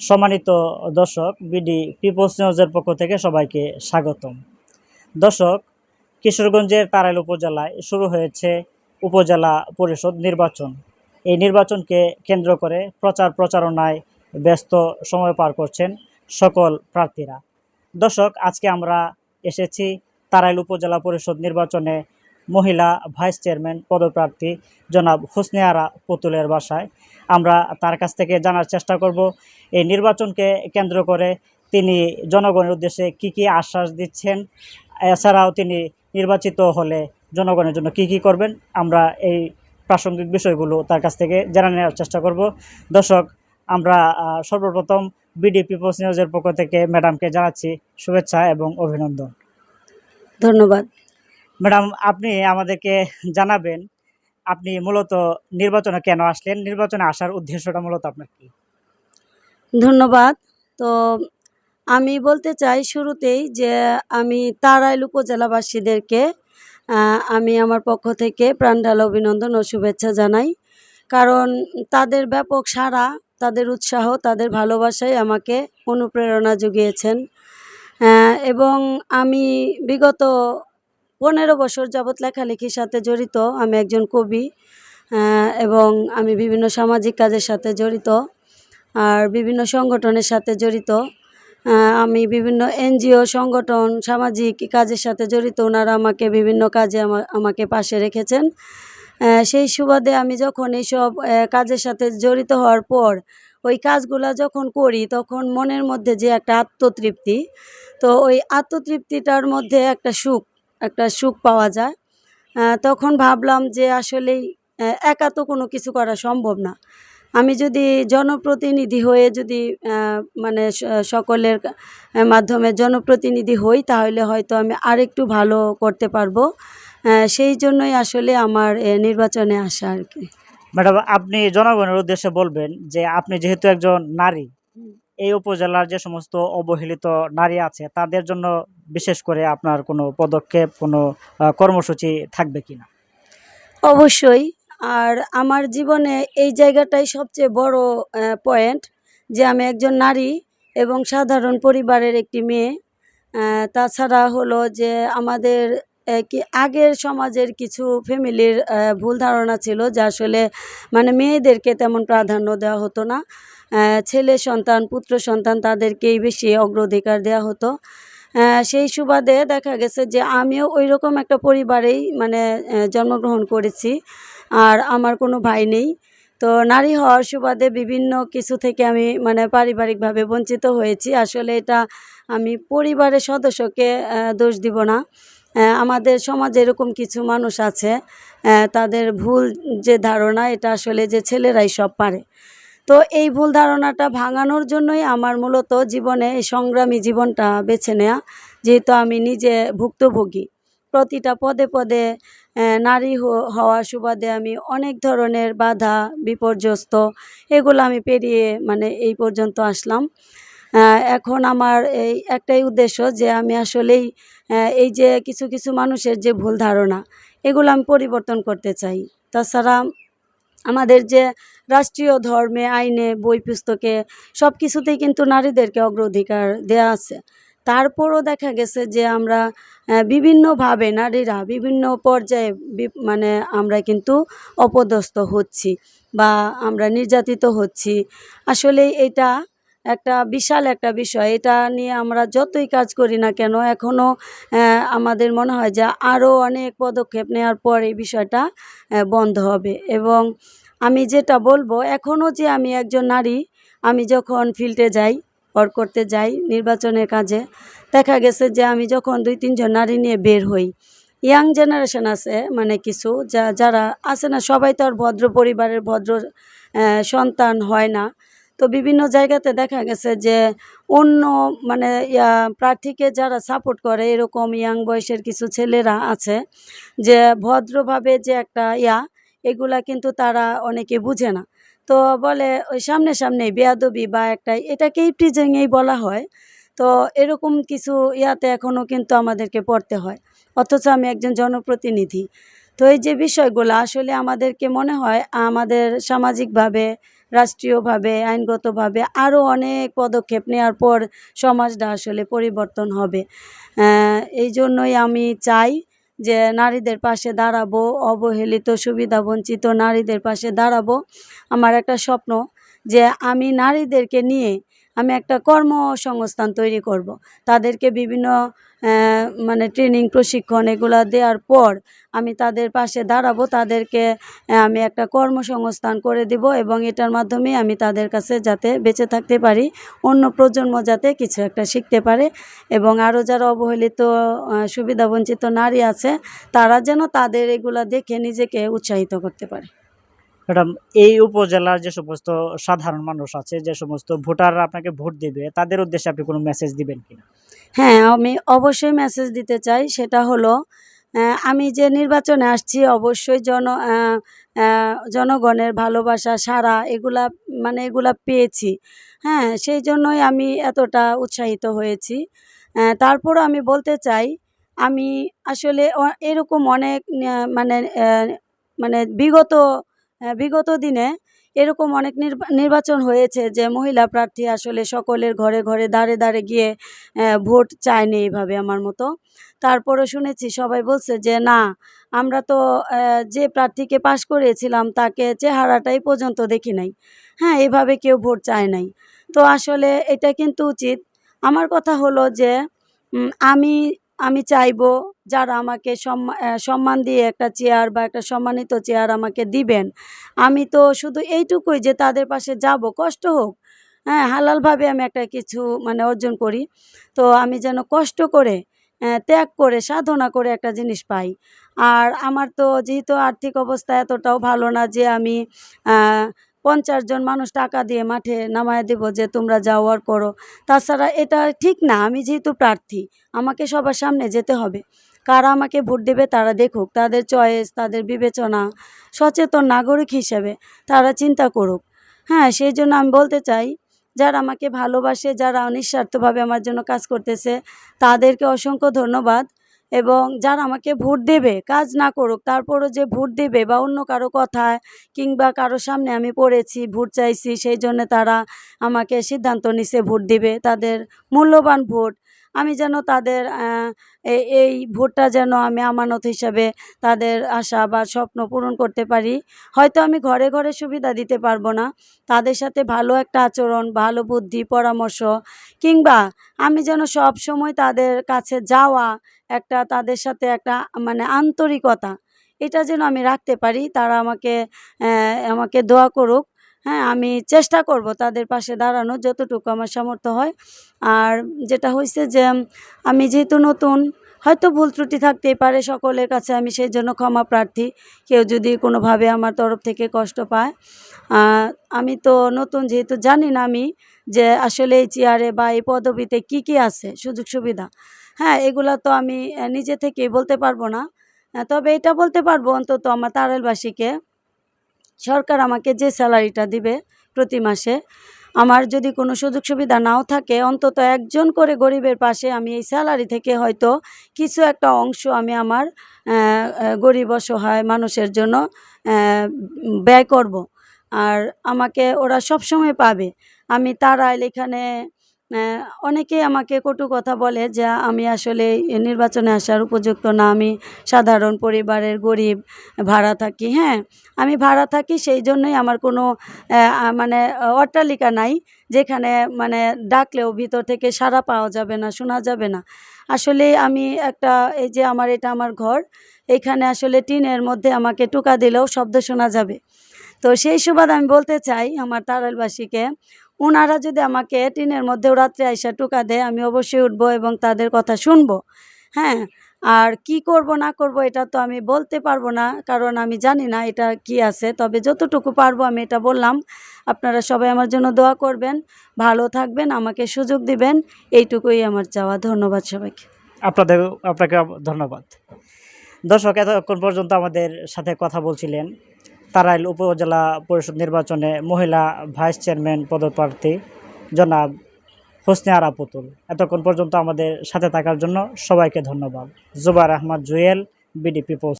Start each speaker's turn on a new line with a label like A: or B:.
A: সম্মানিত দর্শক BD people's নিউজের পক্ষ থেকে সবাইকে স্বাগতম। দর্শক, কিশোরগঞ্জের তারাইল উপজেলায় শুরু হয়েছে উপজেলা পরিষদ নির্বাচন। এই নির্বাচনকে কেন্দ্র করে প্রচার প্রচারণায় ব্যস্ত সময় পার করছেন সকল প্রার্থীরা। দর্শক, আজকে আমরা এসেছি তারাইল উপজেলা পরিষদ নির্বাচনে মহিলা ভাইস চেয়ারম্যান পদপ্রার্থী জনাব হুসনিয়ারা পুতুলের বাসায়। আমরা তার কাছ থেকে জানার চেষ্টা করব, এই নির্বাচনকে কেন্দ্র করে তিনি জনগণের উদ্দেশ্যে কি কি আশ্বাস দিচ্ছেন, এছাড়াও তিনি নির্বাচিত হলে জনগণের জন্য কি কি করবেন, আমরা এই প্রাসঙ্গিক বিষয়গুলো তার কাছ থেকে জেনে নেওয়ার চেষ্টা করব। দর্শক, আমরা সর্বপ্রথম বিডি পিপলস নিউজের পক্ষ থেকে ম্যাডামকে জানাচ্ছি শুভেচ্ছা এবং অভিনন্দন।
B: ধন্যবাদ।
A: ম্যাডাম, আপনি আমাদেরকে জানাবেন, আপনি মূলত নির্বাচনে কেন আসলেন? নির্বাচনে আসার উদ্দেশ্যটা মূলত আপনার কি?
B: ধন্যবাদ। তো আমি বলতে চাই শুরুতেই যে আমি তারাইল উপজেলাবাসীদেরকে আমি আমার পক্ষ থেকে প্রাণডাল অভিনন্দন ও শুভেচ্ছা জানাই। কারণ তাদের ব্যাপক সারা তাদের উৎসাহ, তাদের ভালোবাসাই আমাকে অনুপ্রেরণা জুগিয়েছেন এবং আমি বিগত পনেরো বছর যাবৎ লেখালেখির সাথে জড়িত। আমি একজন কবি এবং আমি বিভিন্ন সামাজিক কাজের সাথে জড়িত আর বিভিন্ন সংগঠনের সাথে জড়িত। আমি বিভিন্ন এনজিও, সংগঠন, সামাজিক কাজের সাথে জড়িত। ওনারা আমাকে বিভিন্ন কাজে আমা- আমাকে পাশে রেখেছেন। সেই সুবাদে আমি যখন এইসব কাজের সাথে জড়িত হওয়ার পর ওই কাজগুলা যখন করি, তখন মনের মধ্যে যে একটা আত্মতৃপ্তি, তো ওই আত্মতৃপ্তিটার মধ্যে একটা সুখ একটা সুখ পাওয়া যায়। তখন ভাবলাম যে আসলেই একা তো কোনো কিছু করা সম্ভব না। আমি যদি জনপ্রতিনিধি হয়ে যদি মানে সকলের মাধ্যমে জনপ্রতিনিধি হই তাহলে হয়তো আমি আরেকটু ভালো করতে পারব। সেই জন্যই আসলে আমার নির্বাচনে আসা আর কি।
A: ম্যাডাম আপনি জনগণের উদ্দেশ্যে বলবেন যে আপনি যেহেতু একজন নারী এই উপজেলার যে সমস্ত অবহেলিত নারী আছে, তাদের জন্য বিশেষ করে আপনার কোনো পদক্ষেপ, কোনো কর্মসূচি থাকবে কিনা?
B: অবশ্যই। আর আমার জীবনে এই জায়গাটাই সবচেয়ে বড় পয়েন্ট যে আমি একজন নারী এবং সাধারণ পরিবারের একটি মেয়ে। তাছাড়া হলো যে আমাদের কি আগের সমাজের কিছু ফ্যামিলির ভুল ধারণা ছিল যে আসলে মানে মেয়েদেরকে তেমন প্রাধান্য দেওয়া হতো না। ছেলে সন্তান, পুত্র সন্তান তাদেরকেই বেশি অগ্রাধিকার দেওয়া হতো। সেই সুবাদে দেখা গেছে যে আমিও ওই রকম একটা পরিবারেই মানে জন্মগ্রহণ করেছি আর আমার কোনো ভাই নেই। তো নারী হওয়ার সুবাদে বিভিন্ন কিছু থেকে আমি মানে পারিবারিকভাবে বঞ্চিত হয়েছি। আসলে এটা আমি পরিবারের সদস্যকে দোষ দিব না। আমাদের সমাজে এরকম কিছু মানুষ আছে তাদের ভুল যে ধারণা, এটা আসলে যে ছেলেরাই সব পারে। তো এই ভুল ধারণাটা ভাঙানোর জন্যই আমার মূলত জীবনে এই সংগ্রামী জীবনটা বেছে নেওয়া যেহেতু আমি নিজে ভুক্তভোগী। প্রতিটা পদে পদে নারী হ- হওয়ার সুবাদে আমি অনেক ধরনের বাধা, বিপর্যস্ত, এগুলো আমি পেরিয়ে মানে এই পর্যন্ত আসলাম। এখন আমার এই একটাই উদ্দেশ্য যে আমি আসলেই এই যে কিছু কিছু মানুষের যে ভুল ধারণা, এগুলো আমি পরিবর্তন করতে চাই। তাছাড়া আমাদের যে রাষ্ট্রীয় ধর্মে, আইনে, বই, পুস্তকে সব কিছুতেই কিন্তু নারীদেরকে অগ্রাধিকার দেওয়া আছে। তারপরও দেখা গেছে যে আমরা বিভিন্নভাবে নারীরা বিভিন্ন পর্যায়ে মানে আমরা কিন্তু অপদস্থ হচ্ছি বা আমরা নির্যাতিত হচ্ছি। আসলে এটা একটা বিশাল একটা বিষয়। এটা নিয়ে আমরা যতই কাজ করি না কেন এখনও আমাদের মনে হয় যে আরও অনেক পদক্ষেপ নেওয়ার পর এই বিষয়টা বন্ধ হবে। এবং আমি যেটা বলব এখনও যে আমি একজন নারী, আমি যখন ফিল্ডে যাই ওয়ার্ক করতে যাই নির্বাচনের কাজে, দেখা গেছে যে আমি যখন দুই, তিনজন নারী নিয়ে বের হই ইয়াং জেনারেশন আছে মানে কিছু, যা, যারা আছে না, সবাই তো আর ভদ্র পরিবারের ভদ্র সন্তান হয় না। তো বিভিন্ন জায়গাতে দেখা গেছে যে অন্য মানে প্রার্থীকে যারা সাপোর্ট করে, এরকম ইয়াং বয়সের কিছু ছেলেরা আছে যে ভদ্রভাবে যে একটা ইয়া, এগুলা কিন্তু তারা অনেকে বুঝে না। তো বলে ওই সামনে সামনে বেয়াদবি বা একটা এটাকেই টিচিংয়েই বলা হয়। তো এরকম কিছু ইয়াতে এখনও কিন্তু আমাদেরকে পড়তে হয়। অথচ আমি একজন জনপ্রতিনিধি। তো এই যে বিষয়গুলো, আসলে আমাদেরকে মনে হয় আমাদের সামাজিকভাবে, রাষ্ট্রীয়ভাবে, আইনগতভাবে আরও অনেক পদক্ষেপ নেওয়ার পর সমাজটা আসলে পরিবর্তন হবে। এই জন্যই আমি চাই যে নারীদের পাশে দাঁড়াবো, অবহেলিত, সুবিধা বঞ্চিত নারীদের পাশে দাঁড়াবো। আমার একটা স্বপ্ন যে আমি নারীদেরকে নিয়ে আমি একটা কর্মসংস্থান তৈরি করব। তাদেরকে বিভিন্ন মানে ট্রেনিং প্রশিক্ষণ এগুলা দেওয়ার পর আমি তাদের পাশে দাঁড়াবো তাদেরকে আমি একটা কর্মসংস্থান করে দিব এবং এটার মাধ্যমে আমি তাদের কাছে যাতে বেঁচে থাকতে পারি, অন্য প্রজন্ম যাতে কিছু একটা শিখতে পারে এবং আরও যারা অবহেলিত সুবিধাবঞ্চিত নারী আছে, তারা যেন তাদের এগুলা দেখে নিজেকে উৎসাহিত করতে পারে
A: ম্যাডাম, এই উপজেলার যে সমস্ত সাধারণ মানুষ আছে, যে সমস্ত ভোটাররা আপনাকে ভোট দেবে, তাদের উদ্দেশ্যে আপনি কোনো মেসেজ দিবেন কিনা?
B: হ্যাঁ আমি অবশ্যই মেসেজ দিতে চাই। সেটা হলো আমি যে নির্বাচনে আসছি, অবশ্যই জন জনগণের ভালোবাসা সারা এগুলা মানে এগুলা পেয়েছি। হ্যাঁ সেই জন্যই আমি এতটা উৎসাহিত হয়েছি। তারপরও আমি বলতে চাই, আমি আসলে এরকম অনেক মানে মানে বিগত বিগত দিনে এরকম অনেক নির্বা- নির্বাচন হয়েছে যে মহিলা প্রার্থী আসলে সকলের ঘরে ঘরে দাঁড়ে দাঁড়ে গিয়ে ভোট চায়নি এইভাবে আমার মতো। তারপরে শুনেছি সবাই বলছে যে না, আমরা তো যে প্রার্থীকে পাশ করিয়েছিলাম তাকে চেহারাটাই পর্যন্ত দেখি নাই। হ্যাঁ এভাবে কেউ ভোট চায় নাই। তো আসলে এটা কিন্তু উচিত। আমার কথা হলো যে আমি আমি চাইব যারা আমাকে সম্মা- সম্মান দিয়ে একটা চেয়ার বা একটা সম্মানিত চেয়ার আমাকে দিবেন। আমি তো শুধু এইটুকুই যে তাদের পাশে যাব, কষ্ট হোক। হ্যাঁ হালালভাবে আমি একটা কিছু মানে অর্জন করি। তো আমি যেন কষ্ট করে ত্যাগ করে, সাধনা করে একটা জিনিস পাই। আর আমার তো যেহেতু আর্থিক অবস্থা এতটাও ভালো না যে আমি পঞ্চাশ জন মানুষ টাকা দিয়ে মাঠে নামায় দেব যে তোমরা যাও আর করো। তাছাড়া এটা ঠিক না, আমি যেহেতু প্রার্থী, আমাকে সবার সামনে যেতে হবে। কারা আমাকে ভোট দেবে তারা দেখুক, তাদের চয়েস, তাদের বিবেচনা, সচেতন নাগরিক হিসেবে তারা চিন্তা করুক। হ্যাঁ সেই জন্য আমি বলতে চাই, যারা আমাকে ভালোবাসে, যারা নিঃস্বার্থভাবে আমার জন্য কাজ করতেছে, তাদেরকে অসংখ্য ধন্যবাদ। এবং যারা আমাকে ভোট দেবে, কাজ না করুক, তারপরও যে ভোট দেবে বা অন্য কারও কথায় কিংবা কারও সামনে আমি পড়েছি, ভোট চাইছি, সেই জন্য তারা আমাকে সিদ্ধান্ত নিছে ভোট দিবে, তাদের মূল্যবান ভোট। আমি যেন তাদের এই ভোটটা যেন আমি আমানত হিসাবে তাদের আশা বা স্বপ্ন পূরণ করতে পারি। হয়তো আমি ঘরে ঘরে সুবিধা দিতে পারব না। তাদের সাথে ভালো একটা আচরণ, ভালো বুদ্ধি, পরামর্শ, কিংবা আমি যেন সব সময় তাদের কাছে যাওয়া একটা, তাদের সাথে একটা মানে আন্তরিকতা, এটা যেন আমি রাখতে পারি। তারা আমাকে আমাকে দোয়া করুক। হ্যাঁ আমি চেষ্টা করব তাদের পাশে দাঁড়ানো যতটুকু আমার সামর্থ্য হয়। আর যেটা হয়েছে যে, আমি যেহেতু নতুন, হয়তো ভুল ত্রুটি থাকতেই পারে সকলের কাছে, আমি সেই জন্য ক্ষমা প্রার্থী। কেউ যদি কোনোভাবে আমার তরফ থেকে কষ্ট পায়। আমি তো নতুন যেহেতু জানি না আমি যে আসলে এই চেয়ারে বা এই পদবিতে কি কি আছে, সুযোগ সুবিধা। হ্যাঁ এগুলো তো আমি নিজে থেকেই বলতে পারব না। তবে এটা বলতে পারব অন্তত আমার তারেলবাসীকে সরকার আমাকে যে স্যালারিটা দিবে প্রতি মাসে, আমার যদি কোনো সুযোগ সুবিধা নাও থাকে, অন্তত একজন করে গরিবের পাশে আমি এই স্যালারি থেকে হয়তো কিছু একটা অংশ আমি আমার গরিব অসহায় মানুষের জন্য ব্যয় করব। আর আমাকে ওরা সব সময় পাবে। আমি তারাইল এখানে আহ, অনেকেই আমাকে কটু কথা বলে যে আমি আসলে নির্বাচনে আসার উপযুক্ত না আমি সাধারণ পরিবারের গরিব ভাড়া থাকি। হ্যাঁ আমি ভাড়া থাকি সেই জন্যই আমার কোনো মানে অট্টালিকা নাই যেখানে মানে ডাকলেও ভিতর থেকে সাড়া পাওয়া যাবে না শোনা যাবে না। আসলে আমি একটা এই যে আমার এটা আমার ঘর এখানে আসলে টিনের মধ্যে আমাকে টুকা দিলেও শব্দ শোনা যাবে। তো সেই সুবাদ আমি বলতে চাই আমার তারালবাসীকে ওনারা যদি আমাকে টিনের মধ্যেও রাত্রে আইসা টুকা দেয়, আমি অবশ্যই উঠবো এবং তাদের কথা শুনব। হ্যাঁ আর কি করব, না করব, এটা তো আমি বলতে পারব না, কারণ আমি জানি না এটা কি আছে। তবে যতটুকু পারব আমি এটা বললাম। আপনারা সবাই আমার জন্য দোয়া করবেন, ভালো থাকবেন, আমাকে সুযোগ দিবেন। এইটুকুই আমার চাওয়া। ধন্যবাদ সবাইকে।
A: আপনাদের, আপনাকে ধন্যবাদ। দর্শক, এতক্ষণ পর্যন্ত আমাদের সাথে কথা বলছিলেন। তারাইল উপজেলা পরিষদ নির্বাচনে মহিলা ভাইস চেয়ারম্যান পদপ্রার্থী জনাব হোসনে আরা পুতুল এতক্ষণ পর্যন্ত আমাদের সাথে থাকার জন্য সবাইকে ধন্যবাদ। Zubair Ahmed Jewel, BDP post.